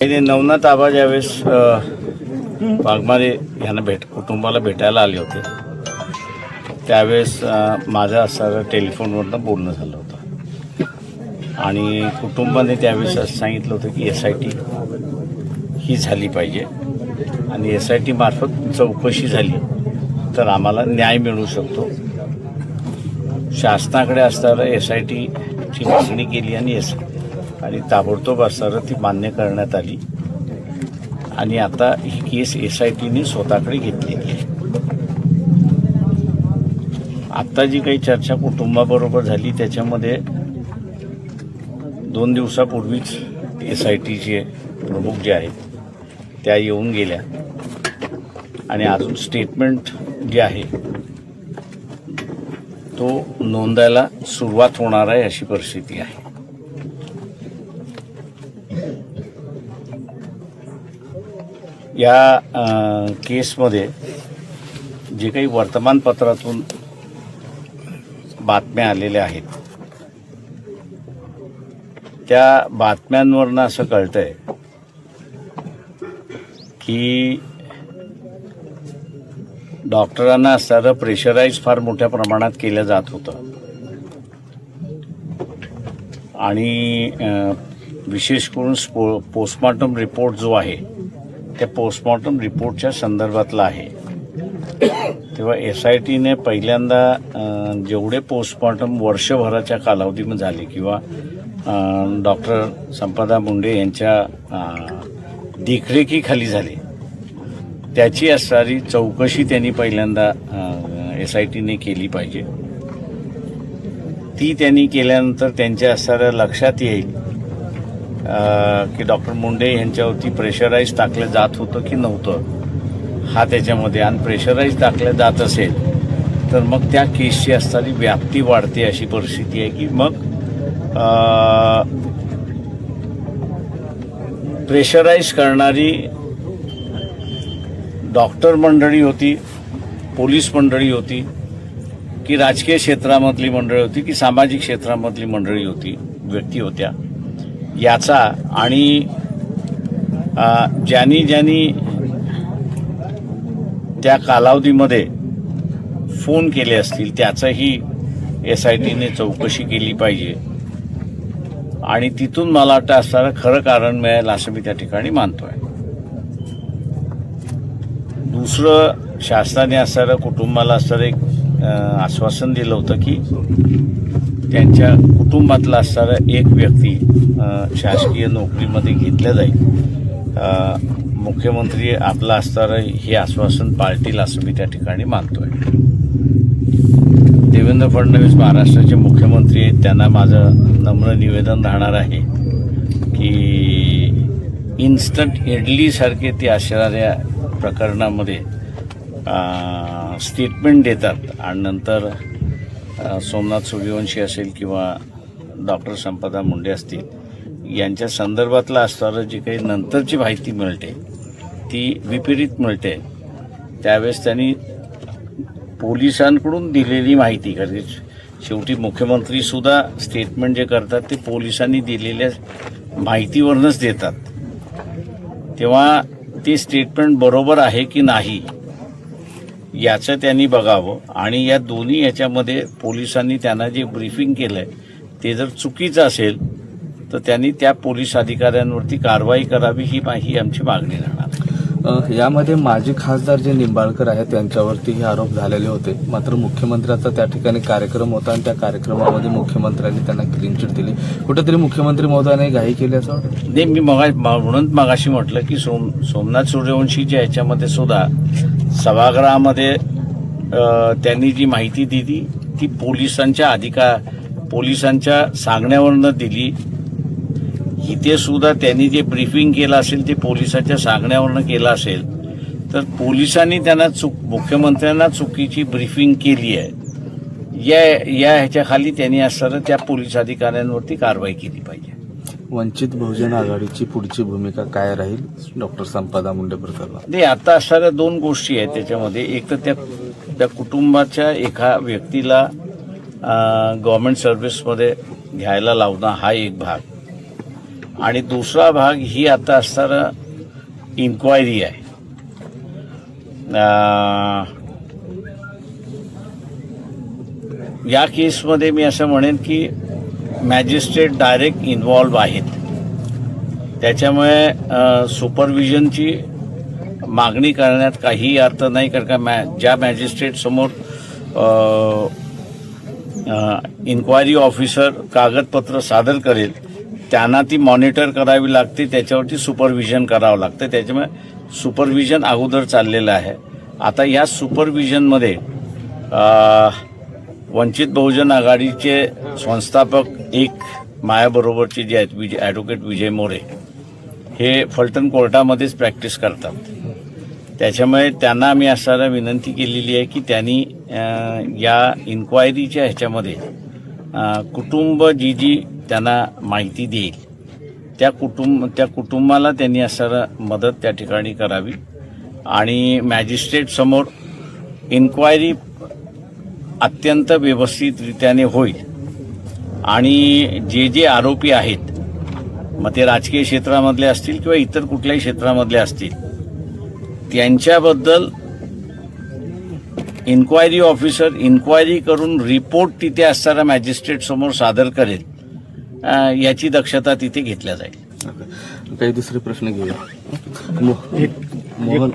ते नवनाथ आबा ज्यावेळेस वाघमारे यांना भेट कुटुंबाला भेटायला आले होते त्यावेळेस माझं असं टेलिफोनवरनं बोलणं झालं होतं. आणि कुटुंबाने त्यावेळेस असं सांगितलं होतं की एस आय टी ही झाली पाहिजे आणि एस आय टी मार्फत चौकशी झाली तर आम्हाला न्याय मिळू शकतो. शासनाकडे असताना एस आय टीची मागणी केली आणि एस आणि ताबडतोब असताना ती मान्य करण्यात आली. आणि आता ही केस एस आय टीने स्वतःकडे घेतलेली आहे. आत्ता जी काही चर्चा कुटुंबाबरोबर झाली त्याच्यामध्ये दोन दिवसापूर्वीच एस आय टीचे प्रमुख जे आहेत त्या येऊन गेल्या. आणि अजून स्टेटमेंट जे आहे तो नोंदायला सुरुवात होणार आहे अशी परिस्थिती आहे. या केसमध्ये जे काही वर्तमानपत्रातून बातम्या आलेल्या आहेत त्या बातम्यांवरनं असं कळतंय की डॉक्टरांना असणारं प्रेशराईज फार मोठ्या प्रमाणात केलं जात होतं. आणि विशेष करून स्पो पोस्टमॉर्टम रिपोर्ट जो आहे त्या पोस्टमॉर्टम रिपोर्टच्या संदर्भातला आहे. तेव्हा एस आय टीने पहिल्यांदा जेवढे पोस्टमॉर्टम वर्षभराच्या कालावधीमध्ये झाले किंवा डॉक्टर संपदा मुंडे यांच्या देखरेखीखाली झाले त्याची असणारी चौकशी त्यांनी पहिल्यांदा एस आय टीने केली पाहिजे. ती त्यांनी केल्यानंतर त्यांच्या असणाऱ्या लक्षात येईल की डॉक्टर मुंडे यांच्यावरती प्रेशराईज टाकलं जात होतं की नव्हतं? हा त्याच्यामध्ये. आणि प्रेशराईज टाकलं जात असेल तर मग त्या केसची असणारी व्याप्ती वाढते अशी परिस्थिती आहे की मग प्रेशराईज करणारी डॉक्टर मंडळी होती पोलीस मंडळी होती की राजकीय क्षेत्रामधली मंडळी होती की सामाजिक क्षेत्रामधली मंडळी होती व्यक्ती होत्या. याचा आणि ज्यांनी ज्यांनी त्या कालावधीमध्ये फोन केले असतील त्याचंही एस आय टीने चौकशी केली पाहिजे. आणि तिथून मला वाटतं असणारं खरं कारण मिळेल असं मी त्या ठिकाणी मानतोय. दुसरं शासनाने असणारं कुटुंबाला असणारं एक आश्वासन दिलं होतं की त्यांच्या कुटुंबातला असणारा एक व्यक्ती शासकीय नोकरीमध्ये घेतल्या जाईल. मुख्यमंत्री आपला असणारं हे आश्वासन पाळतील असं मी त्या ठिकाणी मानतोय. देवेंद्र फडणवीस महाराष्ट्राचे मुख्यमंत्री आहेत त्यांना माझं नम्र निवेदन राहणार आहे की इन्स्टंट इडलीसारखे ते असणाऱ्या प्रकरणामध्ये स्टेटमेंट देतात आणि नंतर सोमनाथ सूर्यवंशी असेल किंवा डॉक्टर संपदा मुंडे असतील यांच्या संदर्भातला असणारं जी काही नंतरची माहिती मिळते ती विपरीत मिळते. त्यावेळेस त्यांनी पोलिसांकडून दिलेली माहिती कारण शेवटी मुख्यमंत्रीसुद्धा स्टेटमेंट जे करतात ते पोलिसांनी दिलेल्या माहितीवरूनच देतात. तेव्हा ते स्टेटमेंट बरोबर आहे की नाही याचं त्यांनी बघावं. आणि या दोन्ही याच्यामध्ये पोलिसांनी त्यांना जे ब्रीफिंग केलंय ते जर चुकीचं असेल तर त्यांनी त्या पोलीस अधिकाऱ्यांवरती कारवाई करावी ही ही आमची मागणी राहणार यामध्ये माजी खासदार जे निंबाळकर आहेत त्यांच्यावरती हे आरोप झालेले होते. मात्र मुख्यमंत्र्याचा त्या ठिकाणी कार्यक्रम होता आणि त्या कार्यक्रमामध्ये मुख्यमंत्र्यांनी त्यांना क्लीन चिट दिली. कुठेतरी मुख्यमंत्री महोदयाने घाई केली असं वाटतं? नाही मी मगा म्हणून मगाशी म्हटलं की सोम सोमनाथ सूर्यवंशीच्या ह्याच्यामध्ये सुद्धा सभागृहामध्ये त्यांनी जी माहिती दिली ती पोलिसांच्या अधिकार पोलिसांच्या सांगण्यावरनं दिली. इथे सुद्धा त्यांनी जे ब्रीफिंग केलं असेल ते पोलिसांच्या सांगण्यावरनं केलं असेल. तर पोलिसांनी त्यांना चुक मुख्यमंत्र्यांना चुकीची ब्रीफिंग केली आहे. या या ह्याच्याखाली त्यांनी असताना त्या पोलीस अधिकाऱ्यांवरती कारवाई केली पाहिजे. वंचित बहुजन आघाडीची पुढची भूमिका काय राहील? डॉक्टर संपदा मुंडे प्रकरणात. नाही आता असणाऱ्या दोन गोष्टी आहेत त्याच्यामध्ये. एक तर त्या त्या कुटुंबाच्या एका व्यक्तीला गव्हर्मेंट सर्व्हिसमध्ये घ्यायला लावणं हा एक भाग. आणि दुसरा भाग ही आता असणारा इन्क्वायरी आहे. या केसमध्ये मी असं म्हणेन की मॅजिस्ट्रेट डायरेक्ट इन्वॉल्व आहेत. त्याच्यामुळे सुपरविजनची मागणी करण्यात काही अर्थ नाही कारण का मॅ ज्या मॅजिस्ट्रेट समोर इन्क्वायरी ऑफिसर कागदपत्र सादर करेल त्यांना ती मॉनिटर करावी लागते त्याच्यावरती सुपरविजन करावं लागतं. त्याच्यामुळे सुपरविजन अगोदर चाललेलं आहे. आता या सुपरविजनमध्ये वंचित बहुजन आघाडीचे संस्थापक एक मायाबरोबरचे जे आहेत विजय ॲडव्होकेट विजय मोरे हे फलटण कोर्टामध्येच प्रॅक्टिस करतात. त्याच्यामुळे त्यांना आम्ही असणारा विनंती केलेली आहे की त्यांनी या इन्क्वायरीच्या ह्याच्यामध्ये कुटुंब जी जी त्यांना माहिती देईल त्या कुटुंब त्या कुटुंबाला त्यांनी असणारा मदत त्या ठिकाणी करावी. आणि मॅजिस्ट्रेटसमोर इन्क्वायरी अत्यंत व्यवस्थितरित्याने होईल. आणि जे जे आरोपी आहेत मग ते राजकीय क्षेत्रामधले असतील किंवा इतर कुठल्याही क्षेत्रामधले असतील त्यांच्याबद्दल इन्क्वायरी ऑफिसर इन्क्वायरी करून रिपोर्ट तिथे असताना मॅजिस्ट्रेट समोर सादर करेल. याची दक्षता तिथे घेतल्या जाईल. काही दुसरे प्रश्न घेऊया. मोहन